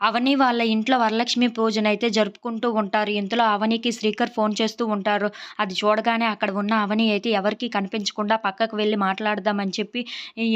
అవని వాళ్ళ ఇంట్లో వరలక్ష్మి పూజన అయితే జరుపుకుంటూ ఉంటారు. ఇంతలో అవనికి శ్రీకర్ ఫోన్ చేస్తూ ఉంటారు. అది చూడగానే అక్కడ ఉన్న అవని అయితే ఎవరికి కనిపించకుండా పక్కకు వెళ్ళి మాట్లాడదామని చెప్పి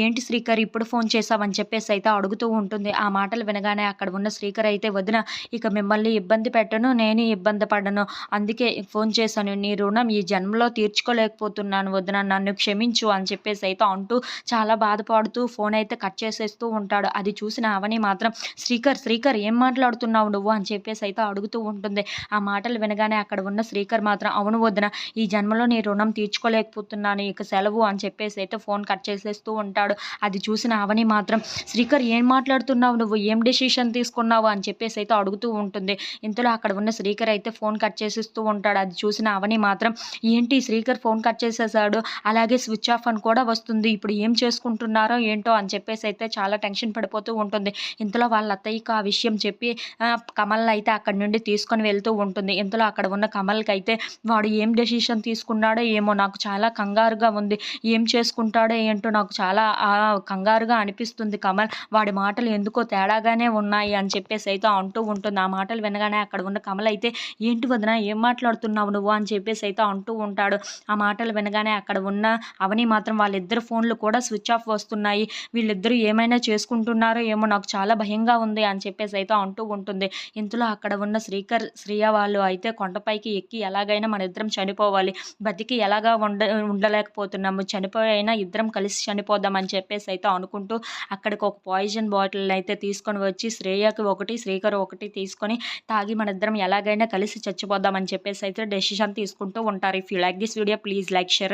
ఏంటి శ్రీకర్ ఇప్పుడు ఫోన్ చేసావని చెప్పేసి అయితే అడుగుతూ ఉంటుంది. ఆ మాటలు వినగానే అక్కడ ఉన్న శ్రీకర్ అయితే వదిన ఇక మిమ్మల్ని ఇబ్బంది పెట్టను నేను ఇబ్బంది పడను. అందుకే ఫోన్ చేశాను. నీ రుణం ఈ జన్మలో తీర్చుకోలేకపోతున్నాను. వదిన నన్ను క్షమించు అని చెప్పేసి అయితే అంటూ చాలా బాధపడుతూ ఫోన్ అయితే కట్ చేసేస్తూ ఉంటాడు. అది చూసిన అవని మాత్రం శ్రీకర్ శ్రీకర్ ఏం మాట్లాడుతున్నావు నువ్వు? అని చెప్పేసి అయితే అడుగుతూ ఉంటుంది. ఆ మాటలు వినగానే అక్కడ ఉన్న శ్రీకర్ మాత్రం అవును వదిన ఈ జన్మలో నీ రుణం తీర్చుకోలేకపోతున్నాను ఇక సెలవు అని చెప్పేసి అయితే ఫోన్ కట్ చేసేస్తూ ఉంటాడు. అది చూసిన అవని మాత్రం శ్రీకర్ ఏం మాట్లాడుతున్నావు నువ్వు? ఏం డెసిషన్ తీసుకున్నావు? అని చెప్పేసి అయితే అడుగుతూ ఉంటుంది. ఇంతలో అక్కడ ఉన్న శ్రీకర్ అయితే ఫోన్ కట్ చేసేస్తూ ఉంటాడు. అది చూసిన అవని మాత్రం ఏంటి శ్రీకర్ ఫోన్ కట్ చేసేసాడు అలాగే స్విచ్ ఆఫ్ అని కూడా వస్తుంది. ఇప్పుడు ఏం చేసుకుంటున్నారో ఏంటో? అని చెప్పేసి అయితే చాలా టెన్షన్ పడిపోతూ ఉంటుంది. ఇంతలో వాళ్ళ అత్తయ్యకు ఆ విషయం చెప్పి కమల్ని అయితే అక్కడి నుండి తీసుకొని వెళ్తూ ఉంటుంది. ఇంతలో అక్కడ ఉన్న కమల్కి అయితే వాడు ఏం డెసిషన్ తీసుకున్నాడో ఏమో నాకు చాలా కంగారుగా ఉంది. ఏం చేసుకుంటాడో ఏంటో నాకు చాలా కంగారుగా అనిపిస్తుంది కమల్. వాడి మాటలు ఎందుకో తేడాగానే ఉన్నాయి అని చెప్పేసి అయితే అంటూ ఉంటుంది. ఆ మాటలు వినగానే అక్కడ ఉన్న కమల్ అయితే ఏంటి వదిన ఏం మాట్లాడుతున్నావు నువ్వు? అని చెప్పేసి అయితే అంటూ ఉంటాడు. ఆ మాటలు వినగానే అక్కడ ఉన్న అవని మాత్రం వాళ్ళిద్దరు ఫోన్లు కూడా స్విచ్ ఆఫ్ వస్తున్నాయి. వీళ్ళిద్దరూ ఏమైనా చేసుకుంటున్నారో ఏమో నాకు చాలా భయంగా ఉంది అని చెప్పేసి అయితే అంటూ ఉంటుంది. ఇంతలో అక్కడ ఉన్న శ్రీకర్ శ్రీయ వాళ్ళు అయితే కొండపైకి ఎక్కి ఎలాగైనా మన ఇద్దరం చనిపోవాలి. బతికి ఎలాగా ఉండ ఉండలేకపోతున్నాము. చనిపోయినా ఇద్దరం కలిసి చనిపోదాం అని చెప్పేసి అయితే అనుకుంటూ అక్కడికి ఒక పాయిజన్ బాటిల్ అయితే తీసుకొని వచ్చి శ్రేయకి ఒకటి శ్రీకర్ ఒకటి తీసుకొని తాగి మన ఇద్దరం ఎలాగైనా కలిసి చచ్చిపోదాం అని చెప్పేసి అయితే డెసిషన్ తీసుకుంటూ ఉంటారు. If you like this video please like share